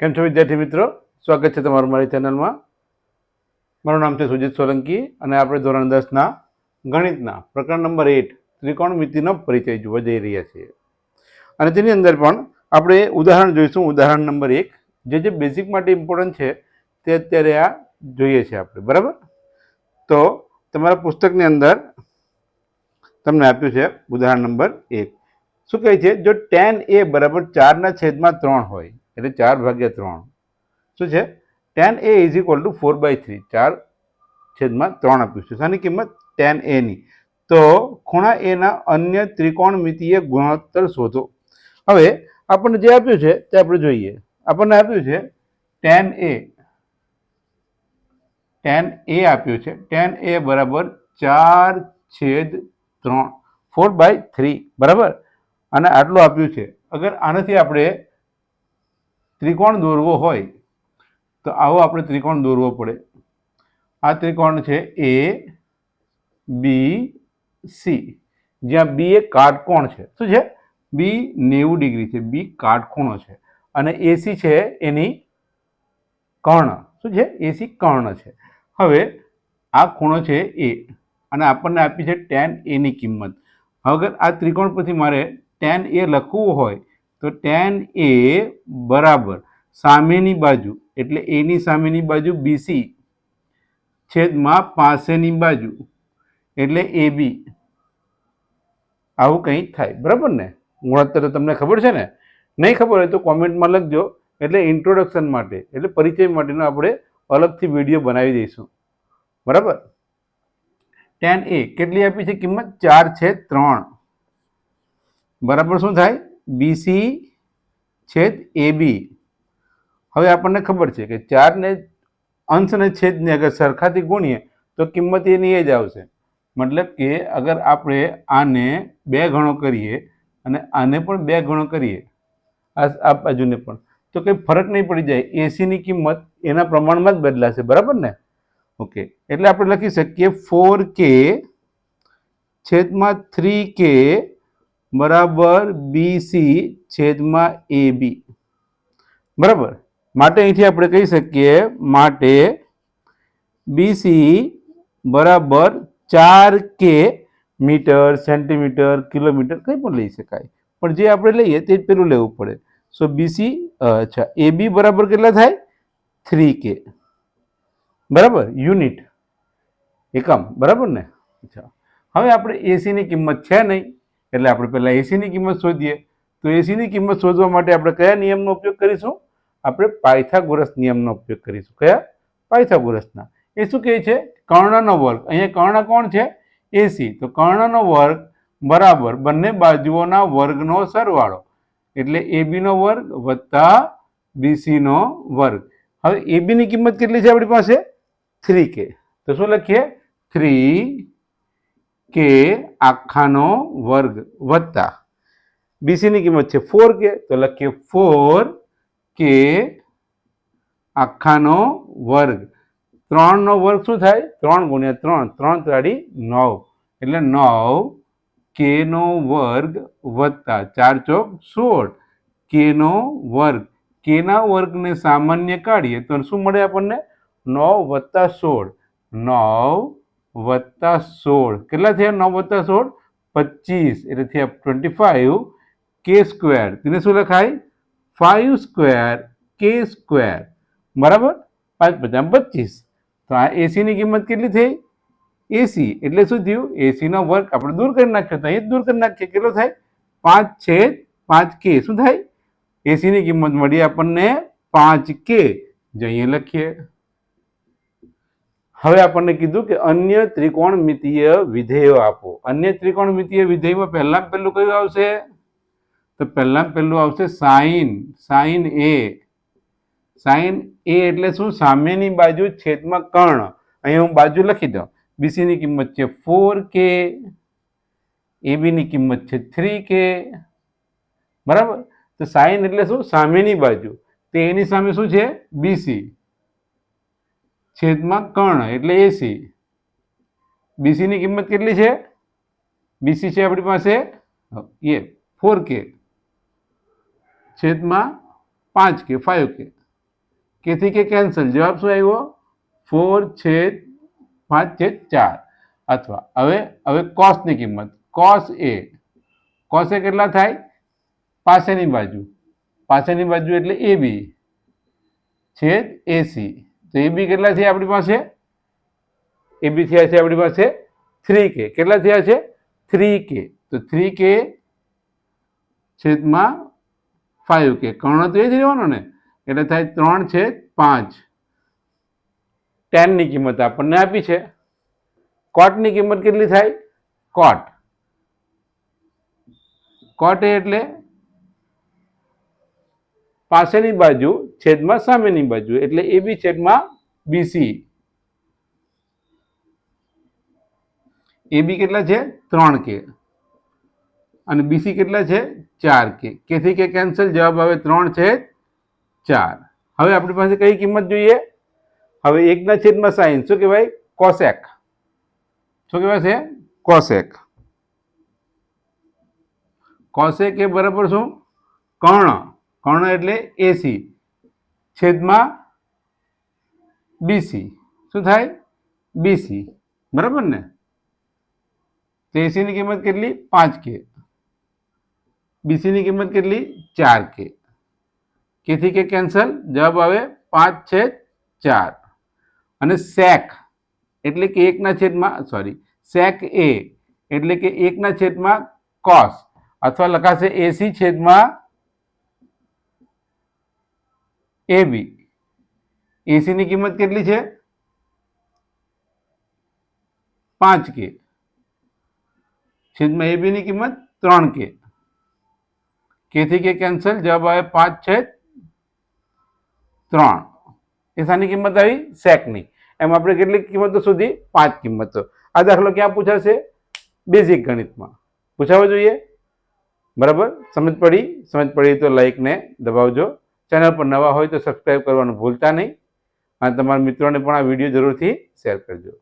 કેમ છો વિદ્યાર્થી મિત્રો? સ્વાગત છે તમારું મારી ચેનલમાં. મારું નામ છે સુજીત સોલંકી અને આપણે ધોરણ દસના ગણિતના પ્રકરણ નંબર એટ ત્રિકોણમિતિનો પરિચય જોવા જઈ રહ્યા છીએ. અને તેની અંદર પણ આપણે ઉદાહરણ જોઈશું. ઉદાહરણ નંબર એક, જે જે બેઝિક માટે ઇમ્પોર્ટન્ટ છે તે અત્યારે આ જોઈએ છે આપણે. બરાબર? તો તમારા પુસ્તકની અંદર તમને આપ્યું છે ઉદાહરણ નંબર એક. શું કહે છે? જો ટેન એ બરાબર ચારના છેદમાં ત્રણ હોય એટલે ચાર ભાગ્યા ત્રણ. શું છે? Tan A is equal to four by three ચાર છેદમાં ત્રણ આપ્યું છે. શાની કિંમત? ટેન એની તો ખૂણા એના અન્ય ત્રિકોણમિતિય ગુણોત્તર શોધો. હવે આપણને જે આપ્યું છે તે આપણે જોઈએ. આપણને આપ્યું છે ટેન એ ટેન એ આપ્યું છે. ટેન એ બરાબર ચાર છેદ ત્રણ. ફોર બાય થ્રી બરાબર? અને આટલું આપ્યું છે. અગર આનાથી આપણે ત્રિકોણ દોરવો હોય, તો આવો આપણે ત્રિકોણ દોરવો પડે. આ ત્રિકોણ છે એ બી સી જ્યાં બી એ કાટકોણ છે. શું છે? બી નેવું ડિગ્રી છે. બી કાટખૂણો છે. અને એસી છે એની કર્ણ શું છે? એસી કર્ણ છે. હવે આ ખૂણો છે એ અને આપણને આપી છે ટેન એની કિંમત. અગર આ ત્રિકોણ પરથી મારે ટેન એ લખવું હોય તો ટેન એ બરાબર સામેની બાજુ, એટલે એની સામેની બાજુ બીસી છેદમાં પાસેની બાજુ, એટલે એ બી આવું કંઈ થાય, બરાબર ને? ગુણોત્તર તમને ખબર છે ને? નહીં ખબર હોય તો કોમેન્ટમાં લખજો, એટલે ઇન્ટ્રોડક્શન માટે, એટલે પરિચય માટેનો આપણે અલગથી વીડિયો બનાવી દઈશું, બરાબર? ટેન એ કેટલી આપી છે? કિંમત ચાર છે ત્રણ. બરાબર શું થાય? બીસી છેદ એ બી હવે આપણને ખબર છે કે ચારને અંશ અને છેદને અગર સરખાથી ગુણીએ તો કિંમત એની એ જ આવશે. મતલબ કે અગર આપણે આને બે ગણો કરીએ અને આને પણ બે ગણો કરીએ, આ આ બાજુને પણ, તો કંઈ ફરક નહીં પડી જાય. એસીની કિંમત એના પ્રમાણમાં જ બદલાશે. બરાબર ને? ઓકે. એટલે આપણે લખી શકીએ ફોર કે છેદમાં થ્રી કે બરાબર બીસી છેદમાં એ બી. બરાબર? માટે અહીંથી આપણે કહી શકીએ માટે બીસી બરાબર ચાર કે મીટર, સેન્ટીમીટર, કિલોમીટર કંઈ પણ લઈ શકાય. પણ જે આપણે લઈએ તે પેલું લેવું પડે. સો બીસી અચ્છા એ બી બરાબર કેટલા થાય? થ્રી કે. બરાબર? યુનિટ. એકમ. બરાબર ને? અચ્છા. હવે આપણે એસીની કિંમત છે નહીં? એટલે આપણે પહેલાં એસીની કિંમત શોધીએ. તો એસીની કિંમત શોધવા માટે આપણે કયા નિયમનો ઉપયોગ કરીશું? આપણે પાયથાગોરસ નિયમનો ઉપયોગ કરીશું. કયા? પાયથાગોરસના. એ શું કહે છે? કર્ણનો વર્ગ. અહીંયા કર્ણ કોણ છે? એસી તો કર્ણનો વર્ગ બરાબર બંને બાજુઓના વર્ગનો સરવાળો. એટલે એબીનો વર્ગ વત્તા બીસીનો વર્ગ. હવે એબીની કિંમત કેટલી છે આપણી પાસે? થ્રી કે. તો શું લખીએ? થ્રી કે આખાનો વર્ગ વત્તા. બીસીની કિંમત છે ફોર કે, તો લખીએ ફોર કે આખાનો વર્ગ. ત્રણનો વર્ગ શું થાય? ત્રણ ગુણ્યા ત્રણ ત્રણ ત્રાડી નવ. એટલે નવ કેનો વર્ગ વત્તા. ચાર ચોક સોળ કેનો વર્ગ. કેના વર્ગને સામાન્ય કાઢીએ તો શું મળે આપણને? નવ વત્તા સોળ. નવ વત્તા સોળ. કેટલા થયા? નવ વત્તા સોળ? પચીસ. એટલે થયા ટ્વેન્ટી ફાઇવ કે સ્ક્વેર તેને શું લખાય? ફાઇવ સ્ક્વેર કે સ્ક્વેર બરાબર? પાંચ પચાસ પચીસ. તો આ એસીની કિંમત કેટલી થઈ? એસી એટલે શું થયું? એસીનો વર્ગ આપણે દૂર કરી નાખ્યો તો અહીં જ દૂર કરી નાખીએ. કેટલો થાય? પાંચ છેદ પાંચ કે શું થાય? એસીની કિંમત મળી આપણને પાંચ કે જે અહીંયા લખીએ. હવે આપણને કીધું કે અન્ય ત્રિકોણમિતિય વિધેયો આપો. અન્ય ત્રિકોણમિતિય વિધેયમાં પહેલાં પહેલું કયું આવશે? તો પહેલાં પહેલું આવશે sine. Sine A. Sine A એટલે શું? સામેની બાજુ છેદમાં કર્ણ અહીંયા હું બાજુ લખી દઉં. બીસીની કિંમત છે ફોર કે. એબીની કિંમત છે થ્રી કે. બરાબર? તો સાઈન એટલે શું? સામેની બાજુ. તે એની સામે શું છે? બીસી. છેદમાં કર્ણ એટલે એસી બીસીની કિંમત કેટલી છે? બીસી છે આપણી પાસે? એ ફોર કે છેદમાં પાંચ કે ફાઇવ કે કેથી કે કેન્સલ જવાબ શું આવ્યો? ફોર છેદ પાંચ છેદ ચાર. અથવા હવે હવે કોસની કિંમત. કોસ એ કોસ એ કેટલા થાય? પાસેની બાજુ. પાસેની બાજુ એટલે એ બી છેદ એસી તો એ બી કેટલા થયા આપણી પાસે? એ બી થયા છે આપણી પાસે થ્રી કે કેટલા થયા છે? થ્રી કે તો થ્રી કે છેદમાં ફાઇવ કે કર્ણ તો એ જ રહેવાનો ને? એટલે થાય ત્રણ છે પાંચ. ટેનની કિંમત આપણને આપી છે. કોટની કિંમત કેટલી થાય? કોટ કોટ એટલે પાસેની બાજુ છેદમાં સામેની બાજુ, એટલે એ બી છેદમાં બીસી એ બી કેટલા છે? ત્રણ કે અને બીસી કેટલા છે? ચાર કે કેથી કે કેન્સલ જવાબ આવે ત્રણ છે ચાર. હવે આપણી પાસે કઈ કિંમત જોઈએ? હવે એકના છેદમાં સાઈન, શું કહેવાય? કોસેક શું કહેવાય છે? કોસેક કોસેક એ બરાબર શું? કર્ણ. કર્ણ એટલે એસી છેદમાં બીસી. શું થાય? બીસી. બરાબર ને? તો એસીની કિંમત કેટલી? પાંચ કે. બીસીની કિંમત કેટલી? ચાર કે. કેથી કે કેન્સલ? જવાબ આવે પાંચ છેદ ચાર. અને સેક એટલે કે એકના છેદમાં, સોરી, સેક એ એટલે કે એકના છેદમાં કોસ. અથવા લખાશે એસી છેદમાં એ બી. એસીની કિંમત કેટલી છે? પાંચ કે. છેદમાં એ બીની કિંમત ત્રણ કે. કેથી કે કેન્સલ જવાબ આવે પાંચ છે ત્રણ. એ કિંમત આવી સેકની. એમ આપણે કેટલી કિંમતો સુધી? પાંચ કિંમતો. આ દાખલો ક્યાં પૂછાશે? બેઝિક ગણિતમાં. પૂછાવો જોઈએ. બરાબર? સમજ પડી? સમજ પડી તો લાઈકને દબાવજો. ચેનલ પર નવા હોય તો સબસ્ક્રાઈબ કરવાનું ભૂલતા નહીં. અને તમારા મિત્રોને પણ આ વીડિયો જરૂરથી શેર કરજો.